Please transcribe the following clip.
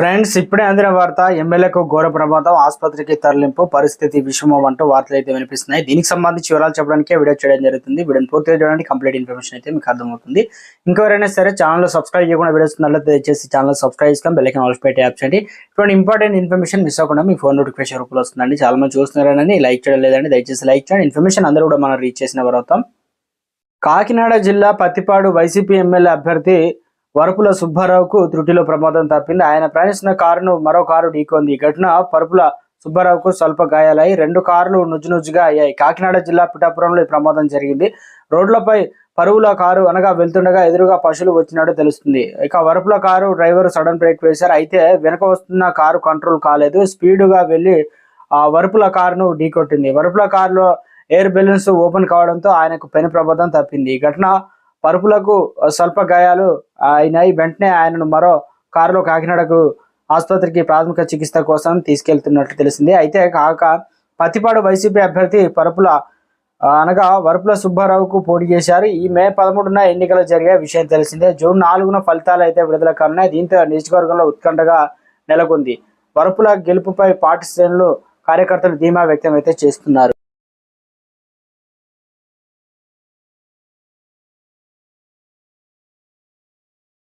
Friends ఇప్పుడే అందిన వార్త ఎమ్మెల్యేకు ఘోర ప్రమాదం ఆసుపత్రికి తరలింపు పరిస్థితి విషమం అంటూ వార్తలు అయితే వినిపిస్తున్నాయి. దీనికి సంబంధించి వివరాలు చెప్పడానికే వీడియో చేయడం జరుగుతుంది. వీడియోని పూర్తిగా చూడండి. కంప్లీట్ ఇన్ఫర్మేషన్ అయితే మీకు అర్థమవుతుంది. ఇంకెవరైనా సరే ఛానల్ సబ్స్క్రైబ్ చేయకుండా వీడియోస్ ఉన్నట్లయితే దయచేసి ఛానల్ సబ్స్క్రైబ్ చేసుకొని బెల్లైకన్ ఆల్స్ పెట్టి యాప్ చేయండి. ఇటువంటి ఇంపార్టెంట్ ఇన్ఫర్మేషన్ మిస్ అవ్వకుండా మీ ఫోన్ నోటిఫికేషన్ రూపంలో వస్తుందండి. చాలా మంది చూస్తున్నారని లైక్ చేయడం లేదండి. దయచేసి లైక్ చేయండి. ఇన్ఫర్మేషన్ అందరూ కూడా మనం రీచ్ చేసిన తర్వాత కాకినాడ జిల్లా పత్తిపాడు వైసీపీ ఎమ్మెల్యే అభ్యర్థి వరపుల సుబ్బారావుకు త్రుటిలో ప్రమాదం తప్పింది. ఆయన ప్రయాణిస్తున్న కారును మరో కారు ఢీకొంది. ఈ ఘటన పరుపుల సుబ్బారావుకు స్వల్ప గాయాలయ్యి రెండు కార్లు నుజ్జునుజ్జుగా అయ్యాయి. కాకినాడ జిల్లా పిఠాపురంలో ఈ ప్రమాదం జరిగింది. రోడ్లపై పరువుల కారు అనగా వెళ్తుండగా ఎదురుగా పశువులు వచ్చినట్టు తెలుస్తుంది. ఇక వరపుల కారు డ్రైవర్ సడన్ బ్రేక్ వేశారు. అయితే వెనక వస్తున్న కారు కంట్రోల్ కాలేదు. స్పీడుగా వెళ్ళి ఆ వరపుల కారును ఢీకొట్టింది. వరపుల కారులో ఎయిర్ బెలూన్స్ ఓపెన్ కావడంతో ఆయనకు పెను ప్రమాదం తప్పింది. ఈ ఘటన పరుపులకు స్వల్ప గాయాలు అయినాయి. వెంటనే ఆయనను మరో కారులో కాకినాడకు ఆసుపత్రికి ప్రాథమిక చికిత్స కోసం తీసుకెళ్తున్నట్లు తెలిసింది. అయితే కాక పత్తిపాడు వైసీపీ అభ్యర్థి పరుపుల అనగా వరుపుల సుబ్బారావుకు పోటీ చేశారు. ఈ మే పదమూడున ఎన్నికలు జరిగే విషయం తెలిసిందే. జూన్ నాలుగున ఫలితాలు అయితే విడుదల కానున్నాయి. దీంతో నియోజకవర్గంలో ఉత్కంఠగా నెలకొంది. వరుపుల గెలుపుపై పార్టీ శ్రేణులు కార్యకర్తలు ధీమా వ్యక్తం అయితే చేస్తున్నారు.